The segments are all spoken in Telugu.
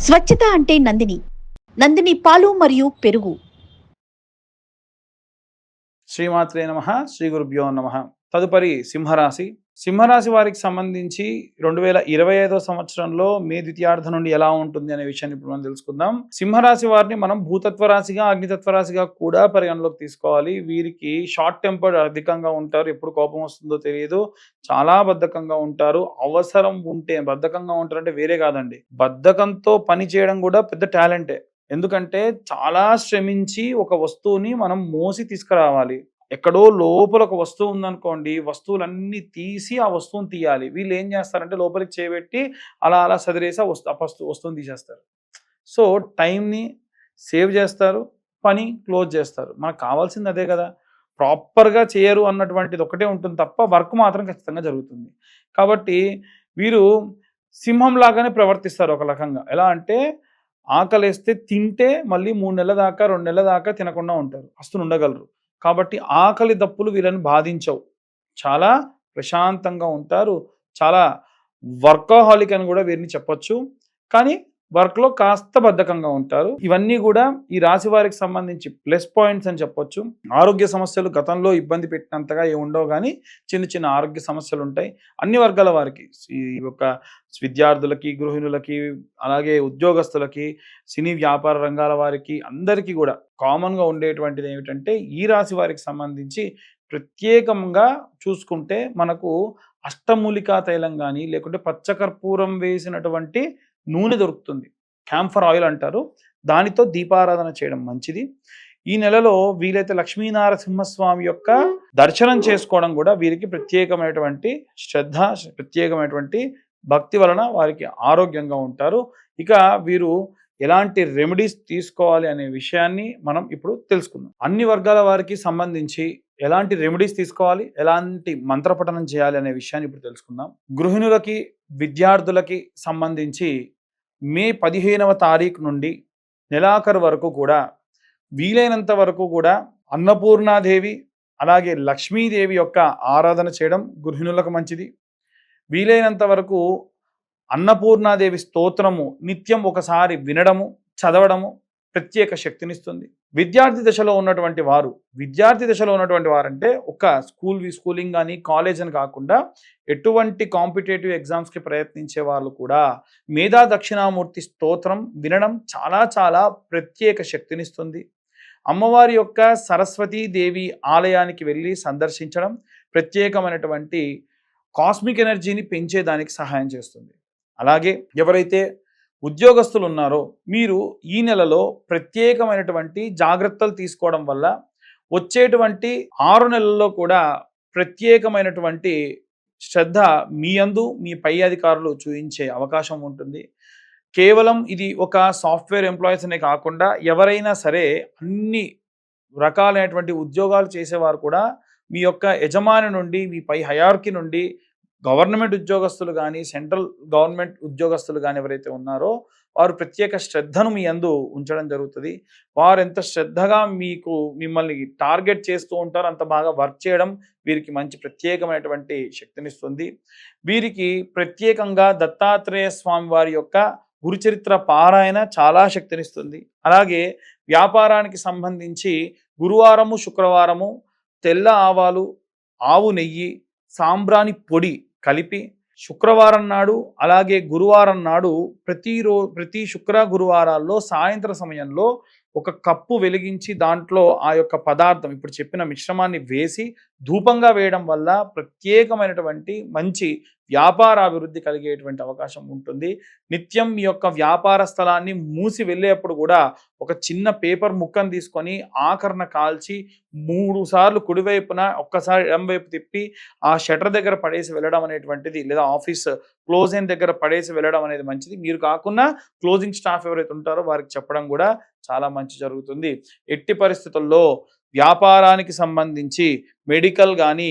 స్వచ్ఛత అంటే నందిని. నందిని పాలు మరియు పెరుగు. శ్రీమాత్రే నమ శ్రీ గురుభ్యో నమ. తదుపరి సింహరాశి. సింహరాశి వారికి సంబంధించి రెండు వేల ఇరవై ఐదో సంవత్సరంలో మే ద్వితీయార్థం నుండి ఎలా ఉంటుంది అనే విషయాన్ని ఇప్పుడు మనం తెలుసుకుందాం. సింహరాశి వారిని మనం భూతత్వ రాశిగా అగ్నితత్వ రాశిగా కూడా పరిగణలోకి తీసుకోవాలి. వీరికి షార్ట్ టెంపర్డ్ అధికంగా ఉంటారు. ఎప్పుడు కోపం వస్తుందో తెలియదు. చాలా బద్ధకంగా ఉంటారు. అవసరం ఉంటే బద్ధకంగా ఉంటారంటే వేరే కాదండి. బద్ధకంతో పని చేయడం కూడా పెద్ద టాలెంటే. ఎందుకంటే చాలా శ్రమించి ఒక వస్తువుని మనం మోసి తీసుకురావాలి. ఎక్కడో లోపల ఒక వస్తువు ఉందనుకోండి వస్తువులన్నీ తీసి ఆ వస్తువుని తీయాలి. వీళ్ళు ఏం చేస్తారంటే లోపలికి చేపెట్టి అలా అలా సదిరేసి ఆ వస్తు వస్తు వస్తువుని తీసేస్తారు. సో టైంని సేవ్ చేస్తారు పని క్లోజ్ చేస్తారు. మనకు కావాల్సింది అదే కదా. ప్రాపర్గా చేయరు అన్నటువంటిది ఒకటే ఉంటుంది తప్ప వర్క్ మాత్రం ఖచ్చితంగా జరుగుతుంది. కాబట్టి వీరు సింహం లాగానే ప్రవర్తిస్తారు ఒక రకంగా. ఎలా అంటే ఆకలేస్తే తింటే మళ్ళీ మూడు నెలల దాకా రెండు నెలల దాకా తినకుండా ఉంటారు. అస్తులు ఉండగలరు. కాబట్టి ఆకలి దప్పులు వీళ్ళని బాధించవు. చాలా ప్రశాంతంగా ఉంటారు. చాలా వర్కాహాలిక్ అని కూడా వీరిని చెప్పచ్చు. కానీ వర్క్లో కాస్త బద్ధకంగా ఉంటారు. ఇవన్నీ కూడా ఈ రాశి వారికి సంబంధించి ప్లస్ పాయింట్స్ అని చెప్పొచ్చు. ఆరోగ్య సమస్యలు గతంలో ఇబ్బంది పెట్టినంతగా ఏ ఉండవు కానీ చిన్న చిన్న ఆరోగ్య సమస్యలు ఉంటాయి. అన్ని వర్గాల వారికి. ఈ యొక్క విద్యార్థులకి గృహిణులకి అలాగే ఉద్యోగస్తులకి సినీ వ్యాపార రంగాల వారికి అందరికీ కూడా కామన్గా ఉండేటువంటిది ఏమిటంటే ఈ రాశి వారికి సంబంధించి ప్రత్యేకంగా చూసుకుంటే మనకు అష్టమూలికా తైలం కానీ లేకుంటే పచ్చకర్పూరం వేసినటువంటి నూనె దొరుకుతుంది. క్యాంఫర్ ఆయిల్ అంటారు. దానితో దీపారాధన చేయడం మంచిది. ఈ నెలలో వీలైతే లక్ష్మీనారసింహస్వామి యొక్క దర్శనం చేసుకోవడం కూడా వీరికి ప్రత్యేకమైనటువంటి శ్రద్ధ ప్రత్యేకమైనటువంటి భక్తి వలన వారికి ఆరోగ్యంగా ఉంటారు. ఇక వీరు ఎలాంటి రెమెడీస్ తీసుకోవాలి అనే విషయాన్ని మనం ఇప్పుడు తెలుసుకుందాం. అన్ని వర్గాల వారికి సంబంధించి ఎలాంటి రెమెడీస్ తీసుకోవాలి ఎలాంటి మంత్రపఠనం చేయాలి అనే విషయాన్ని ఇప్పుడు తెలుసుకుందాం. గృహిణులకి విద్యార్థులకి సంబంధించి మే పదిహేనవ తారీఖు నుండి నెలాఖరు వరకు కూడా వీలైనంత వరకు కూడా అన్నపూర్ణాదేవి అలాగే లక్ష్మీదేవి యొక్క ఆరాధన చేయడం గృహిణులకు మంచిది. వీలైనంత వరకు అన్నపూర్ణాదేవి స్తోత్రము నిత్యం ఒకసారి వినడము చదవడము ప్రత్యేక శక్తినిస్తుంది. విద్యార్థి దశలో ఉన్నటువంటి వారు విద్యార్థి దశలో ఉన్నటువంటి వారంటే ఒక స్కూల్ స్కూలింగ్ కానీ కాలేజ్ అని కాకుండా ఎటువంటి కాంపిటేటివ్ ఎగ్జామ్స్కి ప్రయత్నించే వాళ్ళు కూడా మేధా దక్షిణామూర్తి స్తోత్రం వినడం చాలా చాలా ప్రత్యేక శక్తినిస్తుంది. అమ్మవారి యొక్క సరస్వతీదేవి ఆలయానికి వెళ్ళి సందర్శించడం ప్రత్యేకమైనటువంటి కాస్మిక్ ఎనర్జీని పెంచేదానికి సహాయం చేస్తుంది. అలాగే ఎవరైతే ఉద్యోగస్తులు ఉన్నారో మీరు ఈ నెలలో ప్రత్యేకమైనటువంటి జాగ్రత్తలు తీసుకోవడం వల్ల వచ్చేటువంటి ఆరు నెలల్లో కూడా ప్రత్యేకమైనటువంటి శ్రద్ధ మీ అందు మీ పై అధికారులు చూపించే అవకాశం ఉంటుంది. కేవలం ఇది ఒక సాఫ్ట్వేర్ ఎంప్లాయీస్ అనే కాకుండా ఎవరైనా సరే అన్ని రకాలైనటువంటి ఉద్యోగాలు చేసేవారు కూడా మీ యొక్క యజమాని నుండి మీ పై హయార్కి నుండి గవర్నమెంట్ ఉద్యోగస్తులు కానీ సెంట్రల్ గవర్నమెంట్ ఉద్యోగస్తులు కానీ ఎవరైతే ఉన్నారో వారు ప్రత్యేక శ్రద్ధను మీ అందు ఉంచడం జరుగుతుంది. వారు ఎంత శ్రద్ధగా మీకు మిమ్మల్ని టార్గెట్ చేస్తూ ఉంటారో అంత బాగా వర్క్ చేయడం వీరికి మంచి ప్రత్యేకమైనటువంటి శక్తినిస్తుంది. వీరికి ప్రత్యేకంగా దత్తాత్రేయ స్వామి వారి యొక్క గురుచరిత్ర పారాయణ చాలా శక్తినిస్తుంది. అలాగే వ్యాపారానికి సంబంధించి గురువారము శుక్రవారము తెల్ల ఆవాలు ఆవు నెయ్యి సాంబ్రాణి పొడి కలిపి శుక్రవారం నాడు అలాగే గురువారం నాడు ప్రతిరో ప్రతి శుక్ర గురువారాల్లో సాయంత్ర సమయంలో ఒక కప్పు వెలిగించి దాంట్లో ఆ యొక్క పదార్థం ఇప్పుడు చెప్పిన మిశ్రమాన్ని వేసి ధూపంగా వేయడం వల్ల ప్రత్యేకమైనటువంటి మంచి వ్యాపార అభివృద్ధి కలిగేటువంటి అవకాశం ఉంటుంది. నిత్యం మీ యొక్క వ్యాపార స్థలాన్ని మూసి వెళ్ళేప్పుడు కూడా ఒక చిన్న పేపర్ ముక్కను తీసుకొని ఆకరణ కాల్చి మూడు సార్లు కుడివైపున ఒక్కసారి ఎడంవైపు తిప్పి ఆ షటర్ దగ్గర పడేసి వెళ్ళడం అనేటువంటిది లేదా ఆఫీస్ క్లోజింగ్ దగ్గర పడేసి వెళ్ళడం అనేది మంచిది. మీరు కాకుండా క్లోజింగ్ స్టాఫ్ ఎవరైతే ఉంటారో వారికి చెప్పడం కూడా చాలా మంచి జరుగుతుంది. ఎట్టి పరిస్థితుల్లో వ్యాపారానికి సంబంధించి మెడికల్ కానీ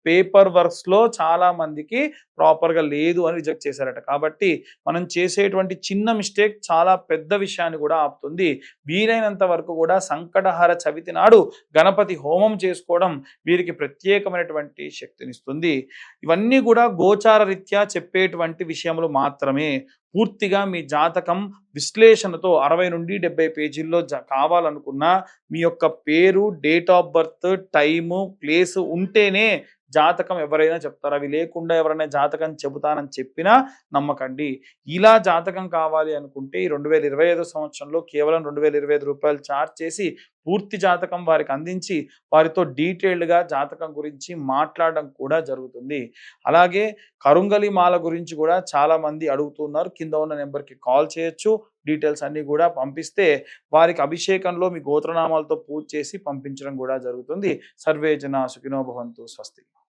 పేపర్ వర్క్స్లో చాలా మందికి ప్రాపర్గా లేదు అని రిజెక్ట్ చేశారట. కాబట్టి మనం చేసేటువంటి చిన్న మిస్టేక్ చాలా పెద్ద విషయాన్ని కూడా ఆపుతుంది. వీలైనంత వరకు కూడా సంకటహార చవితి నాడు గణపతి హోమం చేసుకోవడం వీరికి ప్రత్యేకమైనటువంటి శక్తినిస్తుంది. ఇవన్నీ కూడా గోచార రీత్యా చెప్పేటువంటి విషయములు మాత్రమే. పూర్తిగా మీ జాతకం విశ్లేషణతో అరవై నుండి డెబ్బై పేజీల్లో కావాలనుకున్నా మీ యొక్క పేరు date of birth time place ఉంటేనే జాతకం ఎవరైనా చెప్తారు అవి లేకుండా ఎవరైనా జాతకం చెబుతానని చెప్పినా నమ్మకండి. ఇలా జాతకం కావాలి అనుకుంటే ఈ రెండు వేల ఇరవై ఐదు సంవత్సరంలో కేవలం రెండు వేల ఇరవై ఐదు రూపాయలు ఛార్జ్ చేసి పూర్తి జాతకం వారికి అందించి వారితో డీటెయిల్డ్గా జాతకం గురించి మాట్లాడడం కూడా జరుగుతుంది. అలాగే కరుంగలి మాల గురించి కూడా చాలామంది అడుగుతున్నారు. కింద ఉన్న నెంబర్కి కాల్ చేయొచ్చు. డీటెయిల్స్ అన్ని కూడా పంపిస్తే వారికి అభిషేకంలో మీ గోత్రనామాలతో పూజ చేసి పంపించడం కూడా జరుగుతుంది. సర్వే జన సుఖినో భవంతు స్వస్తి.